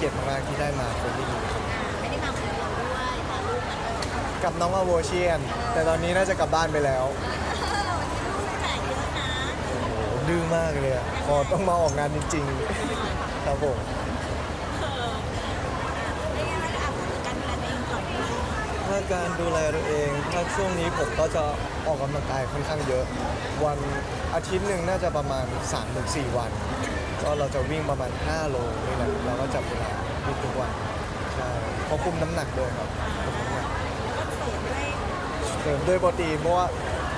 เกียรติมากๆที่ได้มาเฟรนลี่มีครับไม่ได้มาคนเดียวด้วยพาลูกมาด้วยกับน้องอโวเชียน แต่ตอนนี้น่าจะกลับบ้านไปแล้ววันนี้ลูกแจกเยอะนะโอ้โหดื้อมากเลยอะพอต้องมาออกงานจริงๆครับผมไม่งั้นเราจะอาบกันดูแลตัวเองก่อน ถ้า การดูแลตัวเอง ถ้าช่วงนี้ผมก็จะออกกำลังกายค่อนข้างเยอะ วันอาทิตย์หนึ่งน่าจะประมาณ3-4วัน ก็เราจะวิ่งประมาณ 5 โลนี่แหละเราก็จับเวลาวิ่งทุกวันใช่เพราะคุมน้ำหนักด้วยครับคุมน้ำหนักเสริมด้วยเสริมด้วยโปรตีนเพราะว่า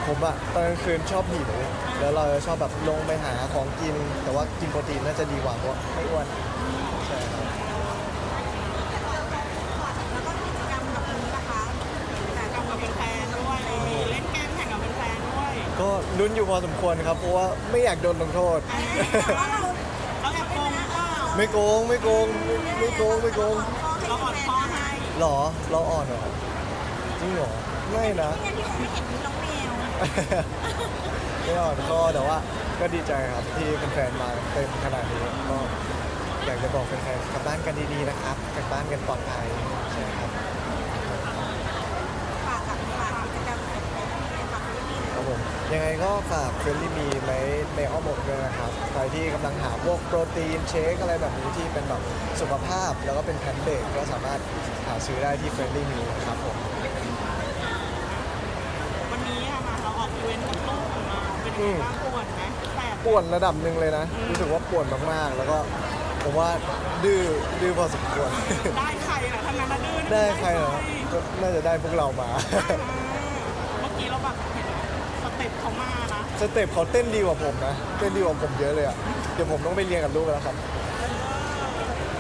ผมอะตอนกลางคืนชอบหิวแล้วเราจะชอบแบบลงไปหาของกิน แต่ว่ากินโปรตีนน่าจะดีกว่าเพราะไม่อ้วนใช่ครับ แล้วก็กิจกรรมแบบนี้นะคะแต่กรรมกับแฟนๆด้วยมีเล่นเกมแข่งกับแฟนๆด้วย ก็ ลุ้นอยู่พอสมควรครับ เพราะว่าไม่อยากโดนลงโทษแต่ว่าเราเราแอบโกงหรือเปล่าไม่โกงไม่โกงไม่ไม่โกงไม่โกงเราอ่อนคอให้หรอเราอ่อนเหรอจริงเหรอไม่นะไม่งั้นที่ผมไม่เห็นมีน้องแมวไม่อ่อนก็แต่ว่าก็ดีใจครับที่แฟนๆมาเต็มขนาดนี้ก็อยากจะบอกแฟนๆกลับบ้านกันดีๆนะครับกลับบ้านกันปลอดภัยใช่ครับ ฝากกับฝากกิจกรรมของแฟนๆฝากที่นี่ ครับ ผมยังไงก็ฝากเฟรนลี่มีไว้ในอ้อมอกด้วยนะครับใครที่กำลังหาพวกโปรตีนเชคอะไรแบบนี้ที่เป็นแบบสุขภาพ แล้วก็เป็นแพนเบรกก็สามารถหาซื้อได้ที่เฟรนลี่มีนะครับผมวันนี้อะมาเราออกอีเวนต์กับลูกของเราเป็นยังไงบ้างปวดไหมแสบป่วนระดับหนึ่งเลยนะ รู้สึกว่าป่วนมากๆ แล้วก็ผมว่าดื้อดื้อพอสมควร ได้ใครล่ะทั้งนั้นนะดื้อนะได้ใครเหรอก็น่าจะได้พวกเรามาเมื่อกี้เราแบบ เห็นสเต็ปเขามานะ สเต็ปเขาเต้นดีกว่าผมนะ เต้นดีกว่าผมเยอะเลยอะ เดี๋ยวผมต้องไปเรียนกับลูกแล้วครับ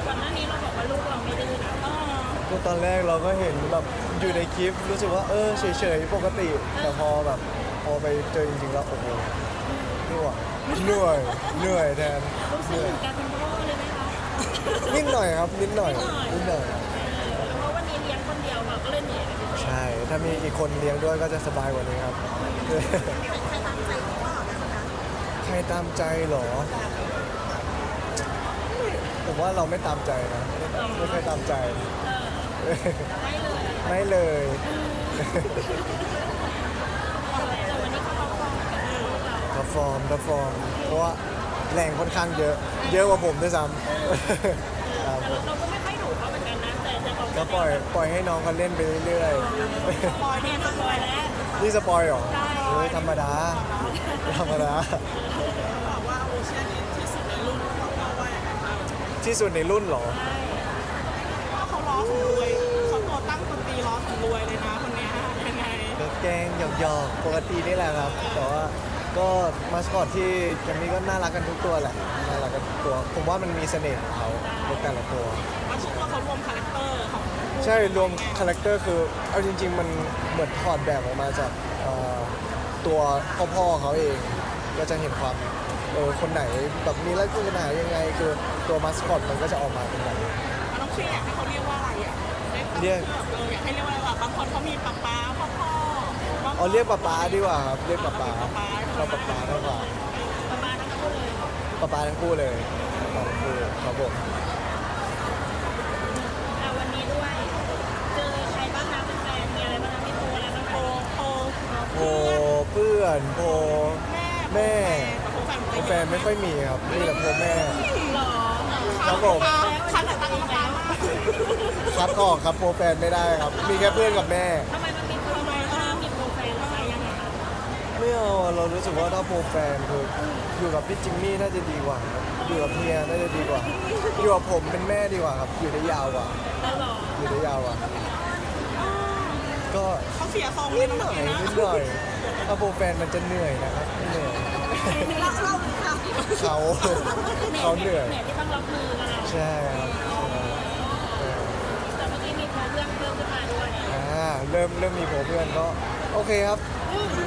ก่อนหน้านี้เราบอกว่าลูกเราไม่ดื้อนะเออก็ตอนแรกเราก็เห็นแบบอยู่ในคลิปรู้สึกว่าเออเฉยๆปกติ แต่พอแบบพอไปเจอจริงๆแล้วโอ้โหเหนื่อยเหนื่อยเหนื่อยแทนรู้สึเหกนื่อยเหมือนการเป็นพ่อเลยไหมคะ นิดหน่อยครับนิดหน่อยนิดหน่อยเพราะ ถ้ามีอีกคนเลี้ยงด้วยก็จะสบายกว่านี้ครับ ใครตามใจหรอคะใครตามใจเหรอผมว่าเราไม่ตามใจนะไม่เคยตามใจ ไม่เลยไม่เลยแต่วันนี้เขาประคองกันลูกเระฟอร์มกระฟอร์ม เพราะว่าแรงค่อนข้างเยอะ เยอะกว่าผมด้วยซ้ำครับแต่เราก็ไม่ กก็ปล่อยปล่อยให้น้องเขาเล่นไปเรื่อยปล่อยเนี่ยสปอยแล้วๆ นี่สปอยเหรอเฮ้ยธรรมดา ธรรมดา บอกว่าโอเชียนที่สุดในรุ่นของเราว่าอย่างไรบ้างที่สุดในรุ่นเหรอเขาล้อถึงรวยเขาตัวตั้งคนตีล้อถึงรวยเลยนะคนเนี้ยยังไงก็แกล้งหยอกๆปกตินี่แหละครับ แต่ว่า ก็มาสคอตที่แกมมี่ก็น่ารักกันทุกตัวแหละน่ารักกันทุกตัว ผมว่ามันมีเสน่ห์ของเขาในแต่ละตัว ว่าทุกตัวเขารวมคาแรคเตอร์ของใช่รวมคาแรคเตอร์คือเอาจริง ๆ มันเหมือนถอดแบบออกมาจากเอ่อตัวพ่อพ่อเขาเอง ก็จะเห็นความเออคนไหนแบบมีลักษณะยังไง คือตัวมาสคอตมันก็จะออกมาเป็นแบบนี้ น้องเชียอยากให้เขาเรียกว่าอะไรอะเรียกเอออยากให้เรียกว่าอะไรวะบางคนเขามีป๊าป๊าพ่อพ่อบางคน เอาเรียกป๊าป๊าดีกว่าครับเรียกป๊าป๊าป๊าป๊าเราป๊าป๊าดีกว่าป๊าป๊าทั้งคู่เลยป๊าป๊าทั้งคู่เลยป๊าป๊าทั้งคู่ครับผมอะวันนี้ด้วย เจอใครบ้างนะเป็นแฟนมีอะไรบ้างนะมีโพอะไรบ้างโพโพโพเพื่อนโพแม่แม่โพแฟนโพแฟนไม่ค่อยมีครับมีแต่โพแม่ หรอครับผม คันแต่ตั้งใจมากคัดออกครับโพแฟนไม่ได้ครับ มีแค่เพื่อนกับแม่ ทำไม ไม่เอาเรารู้สึกว่าถ้าโปรแฟนคืออยู่กับพี่จิมมี่น่าจะดีกว่าครับอยู่กับเฮียน่าจะดีกว่าอยู่กับผมเป็นแม่ดีกว่าครับอยู่ได้ยาวกว่าแล้วหรออยู่ได้ยาวกว่าก็เขาเสียทรงเลนิยดนะหน่อยเมื่อกี้นะนิดหน่อยถ้าโปรแฟนมันจะเหนื่อยนะครับเหนื่อยเราเราค่ะเขาเขาเหนื่อยเนี่ยที่ต้องรับมือกับเราใช่ครับเออแต่เมื่อกี้มีเพื่อนเพิ่มขึ้นมาด้วยอ่าเริ่มเริ่มมีโปรเพื่อนก็โอเคครับ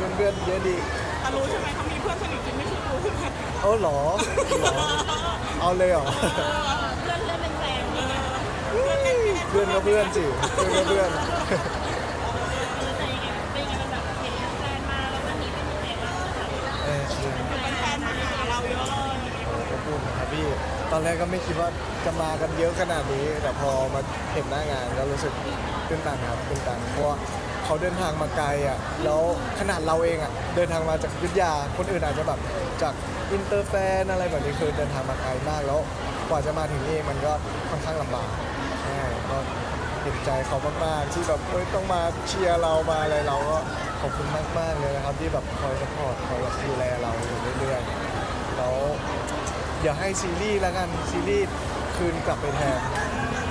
มีเพื่อนๆเยอะดีแต่รู้ใช่ไหมเขามีเพื่อนสนิทจริงไม่ใช่รู้ใช่ไหมเออเหรอเหรอ เอาเลยเหรอ เพื่อนเล่นเป็นแฟนนี่ไงเพื่อนก็เพื่อนสิเพื่อนก็เพื่อนแต่ยังไงเป็นยังไงมันแบบเห็นแฟนมาแล้ววันนี้เป็นยังไงบ้างคะเออจริงแฟนมาหาเราเยอะเลยขอบคุณนะครับพี่ ตอนแรกก็ไม่คิดว่าจะมากันเยอะขนาดนี้ แต่พอมาเห็นหน้างานก็รู้สึกตื่นตันครับตื่นตันเพราะว่า เขาเดินทางมาไกลอะแล้วขนาดเราเองอะเดินทางมาจากยุทธยาคนอื่นอาจจะแบบจากอินเตอร์แฟนอะไรแบบนี้คือเดินทางมาไกลมากแล้วกว่าจะมาถึงนี่มันก็ค่อนข้างลำบากใช่ก็เห็นใจเขามากๆที่แบบเอ้ยต้องมาเชียร์เรามาอะไรเราก็ขอบคุณมากๆเลยนะครับ ที่แบบคอยสปอร์ตคอยแบบดูแลเราอยู่เรื่อยๆแล้วเดี๋ยวให้ซีรีส์แล้วกันซีรีส์คืนกลับไปแทน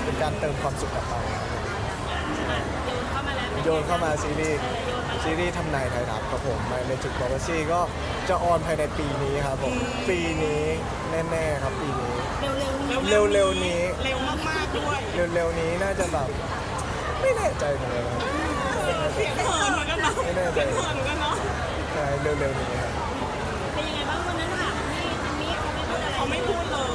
เป็นการเติมความสุขกลับไปครับผมอะโยนเข้ามาแล้วป็นไง โยนเข้ามาซีรีส์เออโยนมาซีรีส์ทำนายไทยรัฐครับผมมาในจุดบอลซี่ก็จะออนภายในปีนี้ครับผม ปีนี้แน่ๆครับปีนี้ เร็วๆนี้เร็วๆนี้ เร็วมากๆด้วยเร็วๆนี้น่าจะแบบไม่แน่ใจเหมือนกันครับเสียงเหินเหมือนกันเนาะไม่แน่ใจเหินเหมือนกันเนาะใช่เร็วๆนี้ครับเป็นยังไงบ้างวันนั้นถามพี่จิมมี่เขาไม่พูดอะไรเขาไม่พูดเลย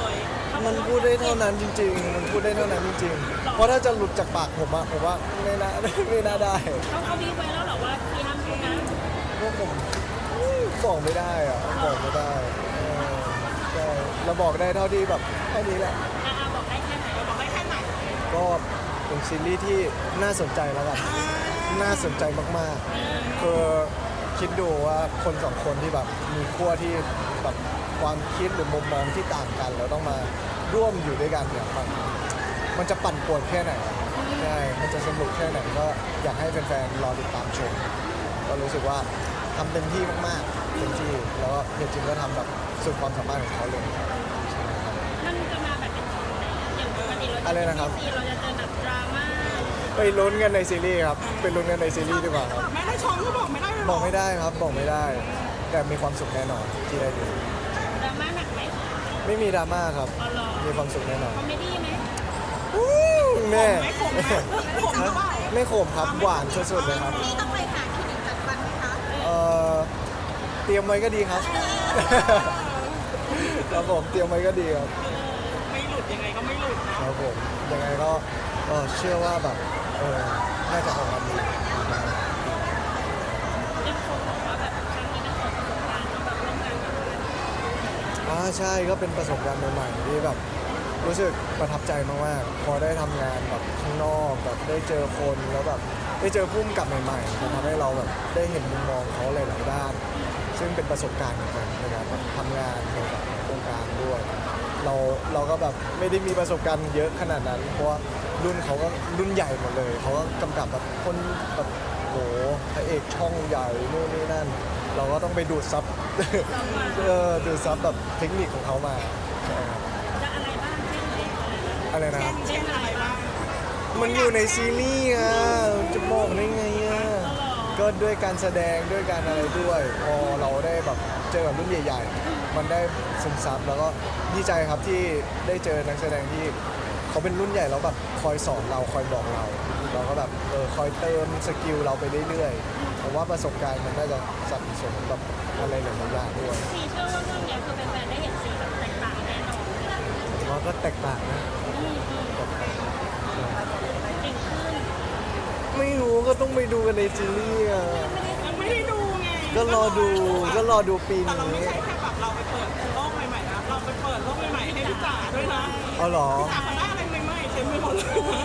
มันพูดได้เท่านั้นจริง ๆ มันพูดได้เท่านั้นจริงๆ เพราะถ้าจะหลุดจากปากผมอะผมว่าไม่น่า ไม่น่าได้เขาเขาบีบไว้แล้วเหรอว่าพี่ห้ามพูดนะพวกผมบอกไม่ได้อะบอกไม่ได้เออใช่เราบอกได้เท่าที่แบบแค่นี้แหละ อ่าบอกได้แค่ไหนบอกได้แค่ไหนก็เป็นซีรีส์ที่น่าสนใจแล้วกัน น่าสนใจมากๆ คือคิดดูว่าคนสองคนที่แบบมีขั้วที่แบบความคิดหรือมุมมองที่ต่างกัน แล้วต้องมา ร่วมอยู่ด้วยกันเนี่ยมันมันจะปั่นป่วนแค่ไหนใช่มันจะสนุกแค่ไหนก็อยากให้แฟนๆรอติดตามชม ก็รู้สึกว่าทำเต็มที่มากๆเต็มที่แล้วก็เฮียจินก็ทำแบบสุดความสามารถของเขาเลย มันจะมาแบบเป็นอย่างปกติเราอะไรนะครับ ซีเราจะเจอแบบดราม่าไปลุ้นกันในซีรีส์ครับไปลุ้นกันในซีรีส์ดีกว่าครับ แม่ได้ชมก็บอกไม่ได้เลยเหรบอกไม่ได้ครับบอกไม่ได้ แต่มีความสุขแน่นอนที่ได้ดูดราม่าหนักไหมไม่มีดราม่าครับ อ๋อเหรอ มีความสุขแน่นอนคอมเมดี้ไหมแม่ไม่ขมนะขมหรือเปล่าไม่ขมครับหวานสุดๆเลยครับพี่ต้องไปหาคลินิกจัดฟันไหมคะเอ่อเตรียมไว้ก็ดีครับครับผมเตรียมไว้ก็ดีครับไม่หลุดยังไงก็ไม่หลุดเนาะครับผมยังไงก็เออเชื่อว่าแบบเออน่าจะออกมาดีาใช่ก็เป็นประสบการณ์ใหม่ๆที่แบบรู้สึกประทับใจมากๆพอได้ทำงานแบบข้างนอกแบบได้เจอคนแล้วแบบได้เจอพุ่มกับใหม่ๆมันทำให้เราแบบได้เห็นมุมมองเขาหลายๆด้าน ซึ่งเป็นประสบการณ์เหมือนกันในการแบบทำงานในแบบโครงการด้วย เราเราก็แบบไม่ได้มีประสบการณ์เยอะขนาดนั้น เพราะว่ารุ่นเขาก็รุ่นใหญ่หมดเลยเขาก็กำกับแบบคนแบบโหพระเอกช่องใหญ่นู่นนี่นั่น เราก็ต้องไปดูดซับ เออดูดซับแบบเทคนิคของเขามาใช่ครับจะอะไรบ้างเช่นอะไรบ้างอะไรนะครับ เช่นอะไรบ้างมันอยู่ในซีรีส์อะจะบอกได้ไงอะก็ด้วยการแสดงด้วยการอะไรด้วยพอเราได้แบบเจอกับรุ่นใหญ่ ๆ มันได้ซึมซับแล้วก็ดีใจครับที่ได้เจอนักแสดงที่ เขาเป็นรุ่นใหญ่แล้วแบบคอยสอนเราคอยบอกเรา เราก็แบบเออคอยเติมสกิลเราไปเรื่อยๆผมว่าประสบการณ์มันน่าจะสนับสนุนแบบอะไรหลายๆอย่างด้วยซีเชื่อว่าเรื่องเนี้ยคือแฟนๆได้เห็นซีแบบแตกต่างแน่นอนผมว่าก็แตกต่างนะอืมอืมเก่งขึ้นไม่รู้ก็ต้องไปดูกันในซีรีส์อะยังไม่ได้ดูไงก็รอดูก็รอดูปีแต่เราไม่นี้ ใช่แค่แบบเราไปเปิดโลกใหม่ๆนะเราไปเปิดโลกใหม่ๆให้พี่จ๋าด้วยนะเอาเหรอจ๋าเขาได้อะไรใหม่ๆเต็มไปหมดเลยนะ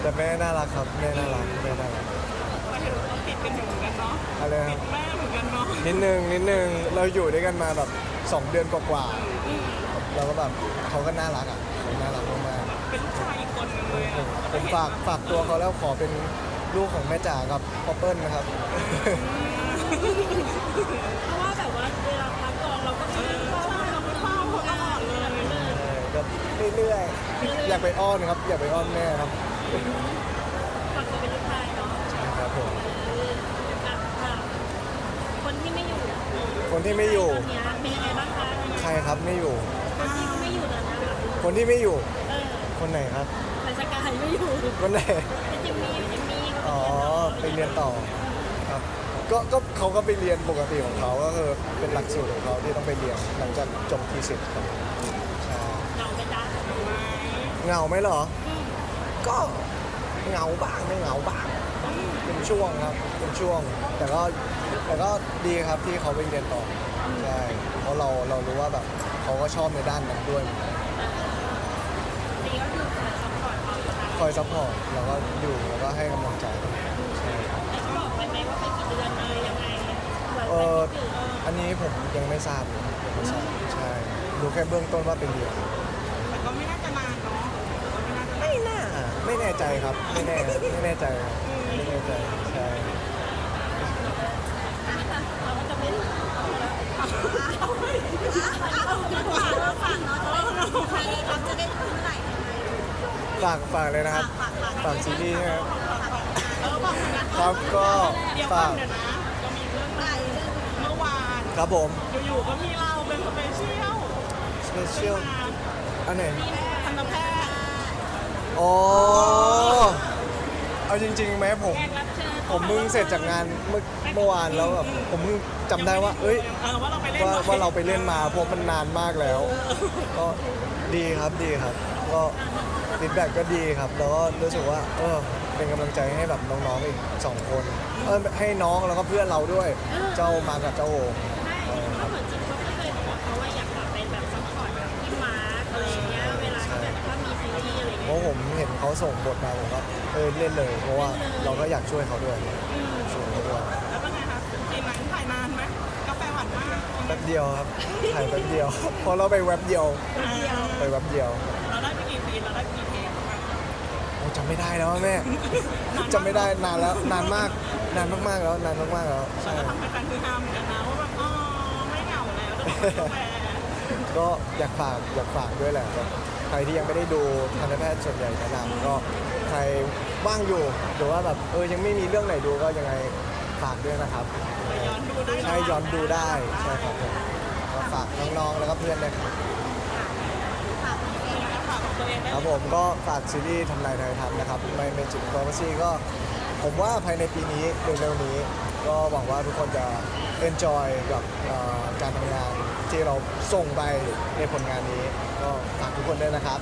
แต่แม่น่ารักครับแม่น่ารักแม่น่ารักเราเห็นเราติดกันอยู่เหมือนกันเนาะอะไรคติรับดแม่เหมือนกันเนาะนิดนึงนิดนึงเราอยู่ด้วยกันมาแบบ2เดือนกว่าๆเราก็แบบเขาก็น่ารักอะเขาน่ารักมากเป็นลูกชายอีกคนหนึงเลยๆผอะมผมฝากฝากตัวเขาแล้วขอเป็นลูกของแม่จ๋ากับพ่อเปิ้ลนะครับ เพราะว่าแบบว่าเวลาพักกองเราก็ไม่ได้เข้าเราไปเฝ้า เรื่อยๆ อยากไปอ้อนครับ อยากไปอ้อนแม่ครับฝากตัวเป็นลูกชายเนาะครับผมเอออะค่ะคนที่ไม่อยู่คนที่ไม่อยู่ตอนเนี้ยเป็นยังไงบ้างคะใครครับไม่อยู่ คนที่เขาไม่อยู่ตอนนั้นอะคนที่ไม่อยู่ เออคนไหนครับ แต่สกายไม่อยู่คนไหนเป็นจิมมี่จิมมี่อ๋อไปเรียนต่อครับก็ก็เขาก็ไปเรียนปกติของเขาก็คือเป็นหลักสูตรของเขาที่ต้องไปเรียนหลังจากจบทีสิทธ์ครับใช่ เหงาไปจ้า เหงาไหมเหรอ ก็เหงาบ้างไม่เหงาบ้าง เป็นช่วงครับ เป็นช่วง แต่ก็แต่ก็ดีครับที่เขาไปเรียนต่อใช่ เพราะเราเรารู้ว่าแบบเขาก็ชอบในด้านนั้นด้วย นี่ก็คือคอยซัพพอร์ตเขาอยู่นะคอยซัพพอร์ตแล้วก็อยู่แล้วก็ให้กำลังใจใช่ครับ แต่เขาบอกไปไหมว่าไปกี่เดือนอะไรยังไงหลังเอจากอที่ตื่นอันนี้ผมยังไม่ทราบเลยยังไม่ทราบใช่รู้แค่เบื้องต้นว่าเป็นเดือน ไม่แน่ใจครับ ไม่แน่ไม่แน่ใจครับไม่แน่ใจใช่เราก็จะไม่รู้ฝากฝากเลยนะครับฝากซีรีส์นะครับเออบอกนะครับก็เดี๋ยวก่อฝานกเดี๋ยวนะจะมีเรื่องใหม่เมื่อวานครับผมอยู่ๆก็มีเราเป็นสเปเชียลสเปเชียลอันไหนทันตแพทย์ อ๋อเอาจริงๆไหมผม แขกรับเชิญผมเพิ่งเสร็จจากงานเมื่อเมื่อวานแล้วแบบผมเพิ่งจำได้ว่า เอ้ย เออว่าเราไปเล่นว่ามาว่าเราไปเล่นมาเพราะมันนานมากแล้ว ก็ดีครับดีครับ ก็ฟีดแบ็กก็ดีครับ แล้วก็รู้สึกว่า เออ เป็นกำลังใจให้แบบน้องๆอีกสองคน เออให้น้องแล้วก็เพื่อนเราด้วย เจ้ามากับเจ้าโอ ห็นเขาส่งบทมาผมก็เออเล่นเลย เพราะว่าเราก็อยากช่วยเขาด้วยช่วยเขาด้วยแล้วเป็นไงคะทีนั้นถ่ายนานไหมกาแฟหวานมากแป๊บเดียวครับถ่ายแป๊บเดียวเพราะเราไปแว็บเดียวไปแว็บเดียว เราได้ไปกี่ซีนเราได้ไปกี่เทคโอ้จำไม่ได้แล้วอะแม่จำไม่ได้นานแล้วนานมากนานมากๆแล้วนานมากๆแล้วใช่แล้วก็ทำเป็นแฟนคือฮามเหมือนกันนะว่าแบบอ๋อไม่เหงาแล้วได้ไปกาแฟก็อยากฝากอยากฝากด้วยแหละแบบใค รที่ยังไม่ได้ดูทันตแพทย์ส่วนใหญ่แนะนำก็ใครว่างอยู่หรือว่าแบบเออยังไม่มีเรื่องไหนดูก็ยังไงฝากด้วยนะครับใช่ย้อนดูได้ใช่ครับผมก็ฝากน้องๆแล้วก็เพื่อนด้วยครับครับผมก็ฝากซีรีส์ทำลายไทยทำนะครับไม่เมจิกโปรซีก็ผมว่าภายในปีนี้เร็วๆนี้ ก็หวังว่าทุกคนจะ enjoy กับการทำงาน ที่เราส่งไปในผลงานนี้ ก็ฝากทุกคนด้วยนะครับ